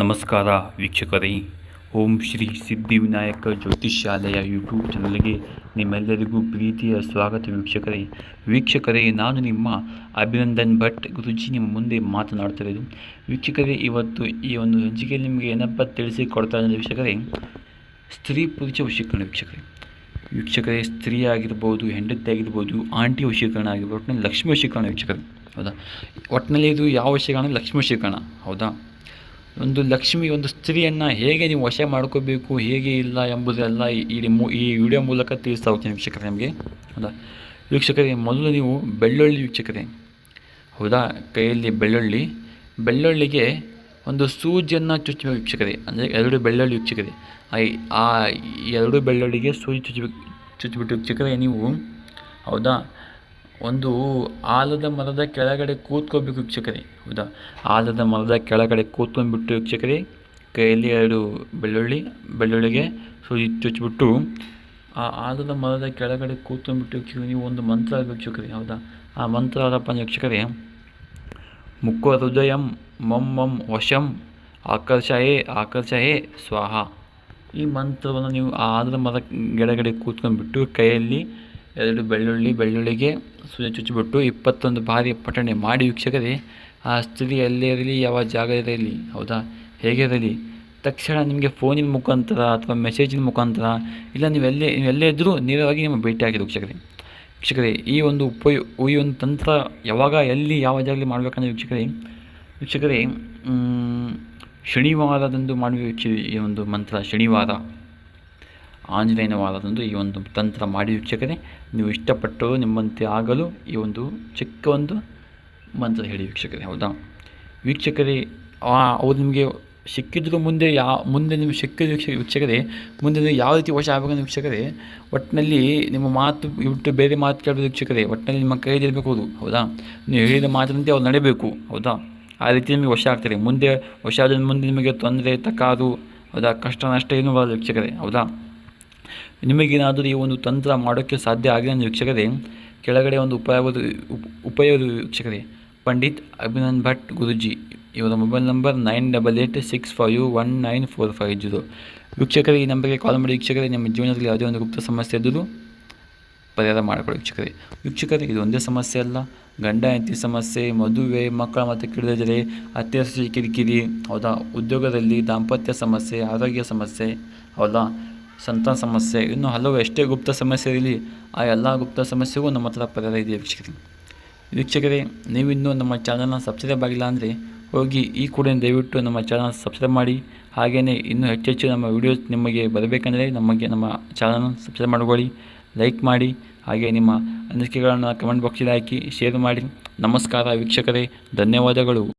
ನಮಸ್ಕಾರ ವೀಕ್ಷಕರೇ. ಓಂ ಶ್ರೀ ಸಿದ್ಧಿವಿನಾಯಕ ಜ್ಯೋತಿಷ್ಯಾಲಯ ಯೂಟ್ಯೂಬ್ ಚಾನಲ್ಗೆ ನಿಮ್ಮೆಲ್ಲರಿಗೂ ಪ್ರೀತಿಯ ಸ್ವಾಗತ ವೀಕ್ಷಕರೇ. ವೀಕ್ಷಕರೇ, ನಾನು ನಿಮ್ಮ ಅಭಿನಂದನ್ ಭಟ್ ಗುರುಜಿ ನಿಮ್ಮ ಮುಂದೆ ಮಾತನಾಡ್ತಿರೋದು ವೀಕ್ಷಕರೇ, ಇವತ್ತು ಈ ಒಂದು ಸಂಚಿಕೆಯಲ್ಲಿ ನಿಮಗೆ ಏನಪ್ಪ ತಿಳಿಸಿ ಕೊಡ್ತಾ ಇದ್ದಾರೆ ವೀಕ್ಷಕರೇ, ಸ್ತ್ರೀ ಪುರುಷ ವಶೀಕರಣ ವೀಕ್ಷಕರೇ. ವೀಕ್ಷಕರೇ, ಸ್ತ್ರೀ ಆಗಿರ್ಬೋದು, ಹೆಂಡತಿ ಆಗಿರ್ಬೋದು, ಆಂಟಿ ವಶೀಕರಣ ಆಗಿರ್ಬೋದು ಒಟ್ಟಿನಲ್ಲಿ ಲಕ್ಷ್ಮೀ ವಶೀಕರಣ ವೀಕ್ಷಕರೇ. ಹೌದಾ? ಒಟ್ಟಿನಲ್ಲಿ ಇದು ಯಾವ ವಶೀಕರಣ? ಲಕ್ಷ್ಮೀ ವಶೀಕರಣ. ಹೌದಾ? ಒಂದು ಲಕ್ಷ್ಮಿ ಒಂದು ಸ್ತ್ರೀಯನ್ನು ಹೇಗೆ ನೀವು ವಶ ಮಾಡ್ಕೋಬೇಕು, ಹೇಗೆ ಇಲ್ಲ ಎಂಬುದೆಲ್ಲ ಈ- ಈ ವಿಡಿಯೋ ಮೂಲಕ ತಿಳಿಸ್ತಾ ಹೋಗ್ತೀನಿ ವೀಕ್ಷಕರೇ ನಿಮಗೆ. ಹೌದಾ ವೀಕ್ಷಕರೇ, ಮೊದಲು ನೀವು ಬೆಳ್ಳುಳ್ಳಿ ವೀಕ್ಷಕರೇ. ಹೌದಾ? ಕೈಯಲ್ಲಿ ಬೆಳ್ಳುಳ್ಳಿ. ಬೆಳ್ಳುಳ್ಳಿಗೆ ಒಂದು ಸೂಜಿಯನ್ನು ಚುಚ್ಚಬೇಕು ವೀಕ್ಷಕರೇ. ಅಂದರೆ ಎರಡು ಬೆಳ್ಳುಳ್ಳಿ ವೀಕ್ಷಕರೇ. ಆ ಎರಡು ಬೆಳ್ಳುಳ್ಳಿಗೆ ಸೂಜಿ ಚುಚ್ಚಬೇಕು ಚುಚ್ಚಿಬಿಟ್ಟು ವೀಕ್ಷಕರೇ ನೀವು ಹೌದಾ? ಒಂದು ಆಲದ ಮರದ ಕೆಳಗಡೆ ಕೂತ್ಕೋಬೇಕು ವೀಕ್ಷಕರೇ, ಹೌದಾ? ಆಲದ ಮರದ ಕೆಳಗಡೆ ಕೂತ್ಕೊಂಡ್ಬಿಟ್ಟು ವೀಕ್ಷಕರೇ, ಕೈಯಲ್ಲಿ ಎರಡು ಬೆಳ್ಳುಳ್ಳಿ, ಬೆಳ್ಳುಳ್ಳಿಗೆ ಸುಜಿ ಚುಚ್ಚಿಬಿಟ್ಟು, ಆ ಆಲದ ಮರದ ಕೆಳಗಡೆ ಕೂತ್ಕೊಂಡ್ಬಿಟ್ಟು ವೀಕ್ಷಕರೇ, ನೀವು ಒಂದು ಮಂತ್ರ ವೀಕ್ಷಕರೇ, ಹೌದಾ? ಆ ಮಂತ್ರ ಅಂದ್ರೆ ವೀಕ್ಷಕರೇ ಮುಖ ಹೃದಯಂ ಮಮ್ ಮಮ್ ವಶಂ ಆಕರ್ಷಯೇ ಆಕರ್ಷಯೇ ಸ್ವಾಹ. ಈ ಮಂತ್ರವನ್ನು ನೀವು ಆಲದ ಮರ ಕೆಳಗಡೆ ಕೂತ್ಕೊಂಡ್ಬಿಟ್ಟು ಕೈಯಲ್ಲಿ ಎರಡು ಬೆಳ್ಳುಳ್ಳಿ, ಬೆಳ್ಳುಳ್ಳಿಗೆ ಸೂಜಿ ಚುಚ್ಚಿಬಿಟ್ಟು ಇಪ್ಪತ್ತೊಂದು ಬಾರಿ ಪಠಣೆ ಮಾಡಿ ವೀಕ್ಷಕರೇ, ಆ ಸ್ತ್ರೀ ಎಲ್ಲೇ ಇರಲಿ, ಯಾವ ಜಾಗ ಇರಲಿ, ಹೌದಾ? ಹೇಗೆ ಇರಲಿ? ತಕ್ಷಣ ನಿಮಗೆ ಫೋನಿನ ಮುಖಾಂತರ ಅಥವಾ ಮೆಸೇಜಿನ ಮುಖಾಂತರ, ಇಲ್ಲ ನೀವು ಎಲ್ಲೇ ನೀವು ಎಲ್ಲೇ ಇದ್ದರೂ ನೇರವಾಗಿ ನಿಮ್ಮ ಭೇಟಿ ಆಗಿರಿ ವೀಕ್ಷಕರೇ. ವೀಕ್ಷಕರೇ, ಈ ಒಂದು ಉಪಯೋ, ಈ ಒಂದು ತಂತ್ರ ಯಾವಾಗ, ಎಲ್ಲಿ, ಯಾವ ಜಾಗದಲ್ಲಿ ಮಾಡಬೇಕಂದ್ರೆ ವೀಕ್ಷಕರೇ ವೀಕ್ಷಕರೇ ಶನಿವಾರದಂದು ಮಾಡುವ ಈ ಒಂದು ಮಂತ್ರ, ಶನಿವಾರ. ಆಂಜನೇಯನ ವಾರದಂದು ಈ ಒಂದು ತಂತ್ರ ಮಾಡಿ ವೀಕ್ಷಕರೇ, ನೀವು ಇಷ್ಟಪಟ್ಟು ನಿಮ್ಮಂತೆ ಆಗಲು ಈ ಒಂದು ಚಿಕ್ಕ ಒಂದು ಮಂತ್ರ ಹೇಳಿ ವೀಕ್ಷಕರೇ, ಹೌದಾ? ವೀಕ್ಷಕರೇ ಅವ್ರು ನಿಮಗೆ ಸಿಕ್ಕಿದ್ರು ಮುಂದೆ ಯಾ, ಮುಂದೆ ನಿಮಗೆ ಸಿಕ್ಕಿದ ವೀಕ್ಷ, ವೀಕ್ಷಕರೇ, ಮುಂದೆ ನೀವು ಯಾವ ರೀತಿ ವಶ ಆಗಬೇಕು ವೀಕ್ಷಕರೇ ಒಟ್ಟಿನಲ್ಲಿ ನಿಮ್ಮ ಮಾತು ಬಿಟ್ಟು ಬೇರೆ ಮಾತು ಕೇಳಬೇಕು ವೀಕ್ಷಕರೇ ಒಟ್ಟಿನಲ್ಲಿ ನಿಮ್ಮ ಕೈಯಲ್ಲಿರಬೇಕು ಅದು, ಹೌದಾ? ನೀವು ಹೇಳಿದ ಮಾತಿನಂತೆ ಅವ್ರು ನಡೆಯಬೇಕು ಹೌದಾ? ಆ ರೀತಿ ನಿಮಗೆ ವಶ ಆಗ್ತಾರೆ. ಮುಂದೆ ವಶ ಆದ ಮುಂದೆ ನಿಮಗೆ ತೊಂದರೆ ತಕಾದು ಹೌದಾ? ಕಷ್ಟ, ನಷ್ಟ ಏನು ಬರಲ್ಲ ವೀಕ್ಷಕರೇ, ಹೌದಾ? ನಿಮಗೇನಾದರೂ ಈ ಒಂದು ತಂತ್ರ ಮಾಡೋಕ್ಕೆ ಸಾಧ್ಯ ಆಗಿದೆ ಅಂದರೆ ವೀಕ್ಷಕರೇ, ಕೆಳಗಡೆ ಒಂದು ಉಪಯೋಗದ ಉಪಯೋಗ ವೀಕ್ಷಕರೇ, ಪಂಡಿತ್ ಅಭಿನಂದ್ ಭಟ್ ಗುರುಜಿ, ಇವರ mobile number nine double eight six five one nine four five zero. ವೀಕ್ಷಕರೇ, ಈ ನಂಬರ್ಗೆ ಕಾಲ್ ಮಾಡಿ ವೀಕ್ಷಕರೇ, ನಿಮ್ಮ ಜೀವನದಲ್ಲಿ ಯಾವುದೇ ಒಂದು ಗುಪ್ತ ಸಮಸ್ಯೆ ಇದ್ದರೂ ಪರಿಹಾರ ಮಾಡಿಕೊಡಿ ವೀಕ್ಷಕರೇ. ವೀಕ್ಷಕರೇ, ಇದು ಒಂದೇ ಸಮಸ್ಯೆ ಅಲ್ಲ. ಗಂಡ, ಹೆಂಡತಿ ಸಮಸ್ಯೆ, ಮದುವೆ, ಮಕ್ಕಳ ಮತ್ತು ಕಿಡಿದರೆ ಅತ್ತೆ ಸೊಸೆ ಕಿರಿಕಿರಿ, ಹೌದಾ? ಉದ್ಯೋಗದಲ್ಲಿ ದಾಂಪತ್ಯ ಸಮಸ್ಯೆ, ಆರೋಗ್ಯ ಸಮಸ್ಯೆ, ಹೌದಾ? ಸಂತಾನ ಸಮಸ್ಯೆ, ಇನ್ನು ಹಲವು ಎಷ್ಟೇ ಗುಪ್ತ ಸಮಸ್ಯೆ ಇರಲಿ, ಆ ಎಲ್ಲ ಗುಪ್ತ ಸಮಸ್ಯೆಗೂ ನಮ್ಮ ಹತ್ರ ಪರಿಹಾರ ಇದೆ ವೀಕ್ಷಕರೇ. ವೀಕ್ಷಕರೇ ನೀವಿನ್ನೂ ನಮ್ಮ ಚಾನಲ್ನ ಸಬ್ಸ್ಕ್ರೈಬ್ ಆಗಿಲ್ಲ ಅಂದರೆ ಹೋಗಿ ಈ ಕೂಡ ದಯವಿಟ್ಟು ನಮ್ಮ ಚಾನಲ್ ಸಬ್ಸ್ಕ್ರೈಬ್ ಮಾಡಿ. ಹಾಗೆಯೇ ಇನ್ನೂ ಹೆಚ್ಚೆಚ್ಚು ಹೆಚ್ಚು ನಮ್ಮ ವಿಡಿಯೋಸ್ ನಿಮಗೆ ಬರಬೇಕಂದ್ರೆ ನಮಗೆ ನಮ್ಮ ಚಾನಲ್ ಸಬ್ಸ್ಕ್ರೈಬ್ ಮಾಡ್ಕೊಳ್ಳಿ ಲೈಕ್ ಮಾಡಿ, ಹಾಗೆ ನಿಮ್ಮ ಅನಿಸಿಕೆಗಳನ್ನು ಕಮೆಂಟ್ ಬಾಕ್ಸಿಗೆ ಹಾಕಿ ಶೇರ್ ಮಾಡಿ. ನಮಸ್ಕಾರ ವೀಕ್ಷಕರೇ, ಧನ್ಯವಾದಗಳು.